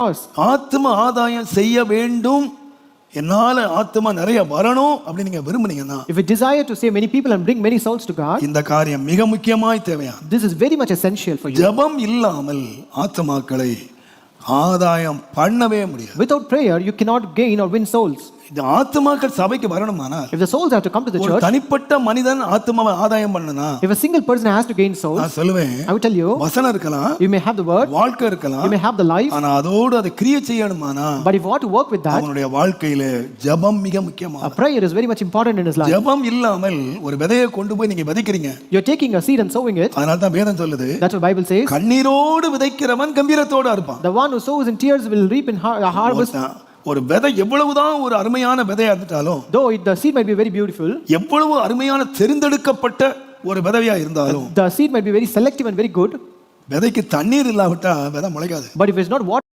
ஆத்ம ஆதாயம் செய்ய வேண்டும் என்னால ஆத்மா நிறைய வரணும் அப்படின்னு நீங்க விரும்புனீங்கன்னா If we desire to save many people and bring many souls to God, இந்த காரியம் மிக முக்கியமாய் தேவையான this is very much essential for you. ஜெபம் இல்லாமல் ஆத்மாக்களை ஆதாயம் பண்ணவே முடியாது Without prayer, you cannot gain or win souls. இந்த ஆத்மாக்கள் சபைக்கு வரணுமானா If the souls have to come to the ஒரு church, தனிப்பட்ட மனிதன் ஆத்மாவை ஆதாயம் பண்ணனா if a single person has to gain souls, நான் சொல்லுவேன் I will tell you, வசனம் இருக்கலாம் you may have the word, வாழ்க்கை இருக்கலாம் you may have the life, ஆனா அதோடு அதை கிரியை செய்யணுமானா but if you want to work with that, அவனுடைய வாழ்க்கையில ஜெபம் மிக முக்கியமா prayer is very much important in his life. ஜெபம் இல்லாமல் ஒரு விதையை கொண்டு போய் நீங்க விதைக்கிறீங்க You're taking a seed and sowing it. அதனால தான் வேதம் சொல்லுது That's what Bible says. கண்ணீரோடு விதைக்கிறவன் கம்பீரத்தோடு இருப்பான் The one who sows in tears will reap in har- a harvest. ஒரு விதை எவ்வளவுதான் ஒரு அருமையான விதையா இருந்துட்டாலும் Though it, the seed might be very beautiful, எவ்வளவு அருமையான தெரிந்தெடுக்கப்பட்ட ஒரு விதவையா இருந்தாலும் the seed might be very selective and very good, விதைக்கு தண்ணீர் இல்லாவிட்டா விதை முளைக்காது but if it's not water,